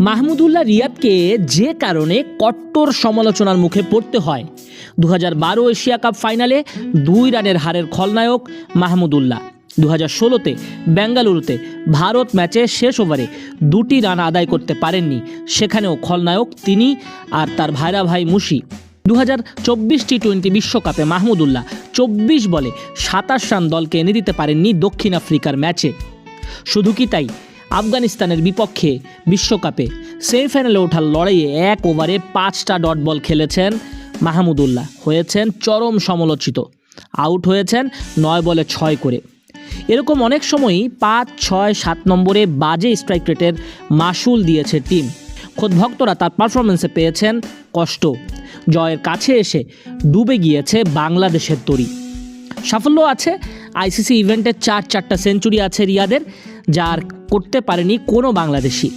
মাহমুদুল্লাহ রিয়াদকে যে কারণে কট্টর সমালোচনার মুখে পড়তে হয়। দু বারো এশিয়া কাপ ফাইনালে দুই রানের হারের খলনায়ক মাহমুদুল্লাহ। দু হাজার ষোলোতে বেঙ্গালুরুতে ভারত ম্যাচে শেষ ওভারে দুটি রান আদায় করতে পারেননি। সেখানেও খলনায়ক তিনি আর তার ভাইরা ভাই মুশি। দু হাজার চব্বিশ টি টোয়েন্টি বিশ্বকাপে মাহমুদুল্লাহ চব্বিশ বলে সাতাশ রান দলকে এনে দিতে পারেননি দক্ষিণ আফ্রিকার ম্যাচে। শুধু কি তাই? আফগানিস্তানের বিপক্ষে বিশ্বকাপে সেমিফাইনালে ওঠার লড়াইয়ে এক ওভারে পাঁচটা ডট বল খেলেছেন মাহমুদুল্লাহ হয়েছেন চরম সমালোচিত। আউট হয়েছেন নয় বলে ছয় করে। এরকম অনেক সময়ই পাঁচ, ছয়, সাত নম্বরে বাজে স্ট্রাইক রেটের মাসুল দিয়েছে টিম। খোদ ভক্তরা তার পারফরমেন্সে পেয়েছেন কষ্ট। জয়ের কাছে এসে ডুবে গিয়েছে বাংলাদেশের তরি। সাফল্য আছে, আইসিসি ইভেন্টের চার, চারটা সেঞ্চুরি আছে রিয়াদের। যা আর করতে পারেনি কোনো বাংলাদেশি।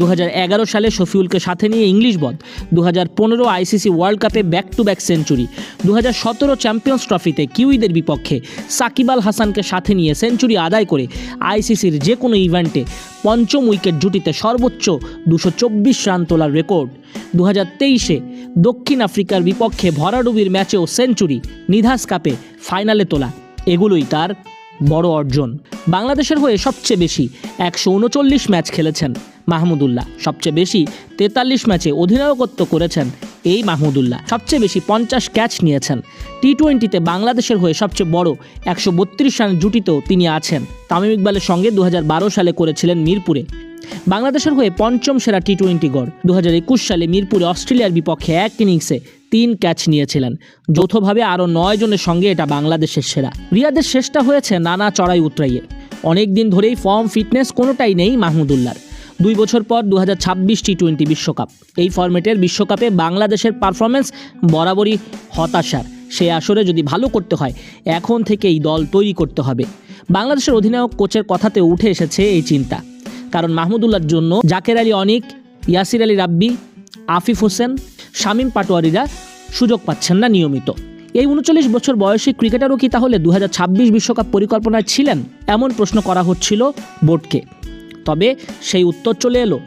দু হাজার এগারো সালে শফিউলকে সাথে নিয়ে ইংলিশ বধ। দু হাজার পনেরো আইসিসি ওয়ার্ল্ড কাপে ব্যাক টু ব্যাক সেঞ্চুরি দু হাজার সতেরো চ্যাম্পিয়ন্স ট্রফিতে কিউইদের বিপক্ষে সাকিব আল হাসানকে সাথে নিয়ে সেঞ্চুরি আদায় করে আইসিসির যে কোনো ইভেন্টে পঞ্চম উইকেট জুটিতে সর্বোচ্চ দুশো রান তোলার রেকর্ড দু হাজার তেইশে দক্ষিণ আফ্রিকার বিপক্ষে ভরাডুবির ম্যাচেও সেঞ্চুরি নিধাস কাপে ফাইনালে তোলা। এগুলোই তার বড় অর্জন। বাংলাদেশের হয়ে সবচেয়ে বেশি একশো উনচল্লিশ ম্যাচ খেলেছেন মাহমুদুল্লাহ। সবচেয়ে বেশি তেতাল্লিশ ম্যাচে অধিনায়কত্ব করেছেন এই মাহমুদুল্লাহ। সবচেয়ে বেশি পঞ্চাশ ক্যাচ নিয়েছেন। টি টোয়েন্টিতে বাংলাদেশের হয়ে সবচেয়ে বড় একশো বত্রিশ রান জুটিতেও তিনি আছেন। তামিম ইকবালের সঙ্গে দু হাজার বারো সালে করেছিলেন মিরপুরে। বাংলাদেশের হয়ে পঞ্চম সেরা টি টোয়েন্টি গড়। দু হাজার একুশ সালে মিরপুরে অস্ট্রেলিয়ার বিপক্ষে এক ইনিংসে তিন ক্যাচ নিয়েছিলেন। যৌথভাবে আরও নয় জনের সঙ্গে এটা বাংলাদেশের সেরা। রিয়াদের শেষটা হয়েছে নানা চড়াই উতরাইয়ে। অনেক দিন ধরেই ফর্ম, ফিটনেস কোনোটাই নেই মাহমুদুল্লাহর। দুই বছর পর দু হাজার ছাব্বিশ টি টোয়েন্টি বিশ্বকাপ। এই ফরম্যাটের বিশ্বকাপে বাংলাদেশের পারফরমেন্স বরাবরই হতাশার। সেই আসরে যদি ভালো করতে হয়, এখন থেকেই দল তৈরি করতে হবে। বাংলাদেশের অধিনায়ক কোচের কথাতে উঠে এসেছে এই চিন্তা। কারণ মাহমুদুল্লাহর জন্য জাকের আলী অনিক, ইয়াসির আলী রাব্বি, আফিফ হোসেন, শামীম পাটোয়ারিরা সুযোগ পাচ্ছেন না নিয়মিত। এই উনচল্লিশ বছর বয়সী ক্রিকেটারও কি তাহলে দু বিশ্বকাপ পরিকল্পনায় ছিলেন? এমন প্রশ্ন করা হচ্ছিল বোর্ডকে। তবে সেই উত্তর চলে এলো।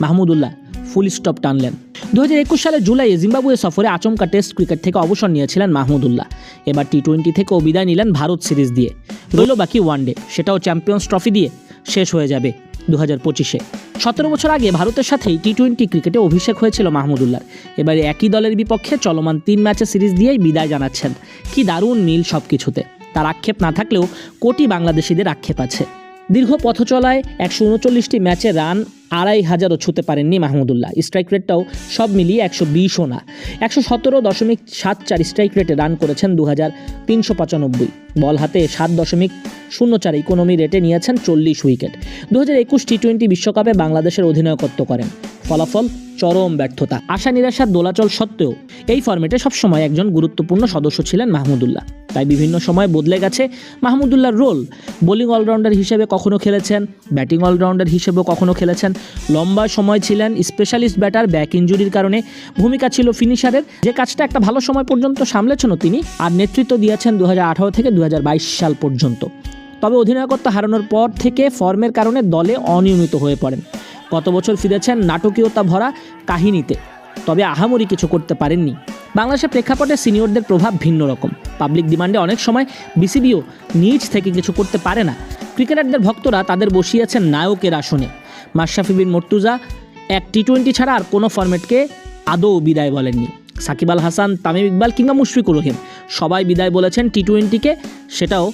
মাহমুদুল্লাহ ফুল স্টপ টানলেন। দু হাজার একুশ সালের জুলাইয়ে জিম্বাবুয়ে সফরে আচমকা টেস্ট ক্রিকেট থেকে অবসর নিয়েছিলেন মাহমুদুল্লাহ। এবার টি টোয়েন্টি থেকেও বিদায় নিলেন ভারত সিরিজ দিয়ে। রইল বাকি ওয়ানডে। সেটাও চ্যাম্পিয়ন্স ট্রফি দিয়ে শেষ হয়ে যাবে। দু হাজার পঁচিশে। সতেরো বছর আগে ভারতের সাথেই টি টোয়েন্টি ক্রিকেটে অভিষেক হয়েছিল মাহমুদুল্লাহ এবারে একই দলের বিপক্ষে চলমান তিন ম্যাচে সিরিজ দিয়েই বিদায় জানাচ্ছেন। কি দারুণ মিল সব কিছুতে তার আক্ষেপ না থাকলেও কোটি বাংলাদেশিদের আক্ষেপ আছে। দীর্ঘ পথ চলায় একশো উনচল্লিশটি ম্যাচে রান আড়াই হাজারও ছুতে পারেননি মাহমুদুল্লাহ। স্ট্রাইক রেটটাও সব মিলিয়ে একশো বিশও না। একশো সতেরো দশমিক সাত চার স্ট্রাইক রেটে রান করেছেন দু হাজার তিনশো পঁচানব্বই। বল হাতে সাত দশমিক শূন্য চার ইকোনমি রেটে নিয়েছেন চল্লিশ উইকেট। দু হাজার একুশ টি টোয়েন্টি বিশ্বকাপে বাংলাদেশের অধিনায়কত্ব করেন। ফলাফল, চরম ব্যর্থতা, আশা নিরাশার দোলাচল সত্ত্বেও এই ফর্মেটে সবসময় একজন গুরুত্বপূর্ণ সদস্য ছিলেন মাহমুদুল্লাহ। তাই বিভিন্ন সময় বদলে গেছে মাহমুদুল্লাহর রোল বোলিং অলরাউন্ডার হিসেবে কখনো খেলেছেন ব্যাটিং অলরাউন্ডার হিসেবেও কখনো খেলেছেন। লম্বা সময় ছিলেন স্পেশালিস্ট ব্যাটার ব্যাক ইঞ্জুরির কারণে। ভূমিকা ছিল ফিনিশারের যে কাজটা একটা ভালো সময় পর্যন্ত সামলেছেনও তিনি, আর নেতৃত্ব দিয়েছেন দু হাজার আঠারো থেকে দুহাজার বাইশ সাল পর্যন্ত। তবে অধিনায়কত্ব হারানোর পর থেকে ফর্মের কারণে দলে অনিয়মিত হয়ে পড়েন। গত বছর ফিরেছেন নাটকীয়তা ভরা কাহিনীতে। তবে আহামরি কিছু করতে পারেননি। বাংলাদেশের প্রেক্ষাপটে সিনিয়রদের প্রভাব ভিন্ন রকম। পাবলিক ডিমান্ডে অনেক সময় বিসিবিও নিজ থেকে কিছু করতে পারে না। ক্রিকেটারদের ভক্তরা তাদের বসিয়েছেন নায়কের আসনে। মাশরাফি বিন মর্তুজা এক টি টোয়েন্টি ছাড়া আর কোনো ফরম্যাটকে আদৌ বিদায় বলেননি। সাকিব আল হাসান, তামিম ইকবাল কিংবা মুশফিকুর রহিম সবাই বিদায় বলেছেন টি টোয়েন্টিকে সেটাও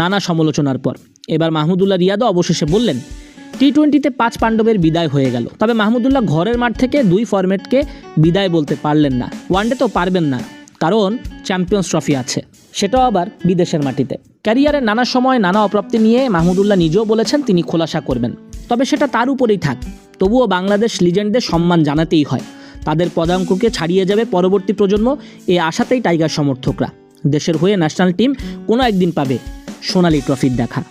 নানা সমালোচনার পর। এবার মাহমুদুল্লাহ রিয়াদও অবশেষে বললেন টি টোয়েন্টিতে পাঁচ পাণ্ডবের বিদায় হয়ে গেল। তবে মাহমুদুল্লাহ ঘরের মাঠ থেকে দুই ফরম্যাটকে বিদায় বলতে পারলেন না। ওয়ানডে তো পারবেন না, কারণ চ্যাম্পিয়ন্স ট্রফি আছে। সেটাও আবার বিদেশের মাটিতে। ক্যারিয়ারের নানা সময় নানা অপ্রাপ্তি নিয়ে মাহমুদুল্লাহ নিজেও বলেছেন তিনি খোলাসা করবেন। তবে সেটা তার উপরেই থাক, তবুও বাংলাদেশ লিজেন্ডদের সম্মান জানাতেই হয়। তাদের পদাঙ্ককে ছাড়িয়ে যাবে পরবর্তী প্রজন্ম এই আশাতেই টাইগার সমর্থকরা। দেশের হয়ে ন্যাশনাল টিম কোনো একদিন পাবে সোনালি ট্রফির দেখা।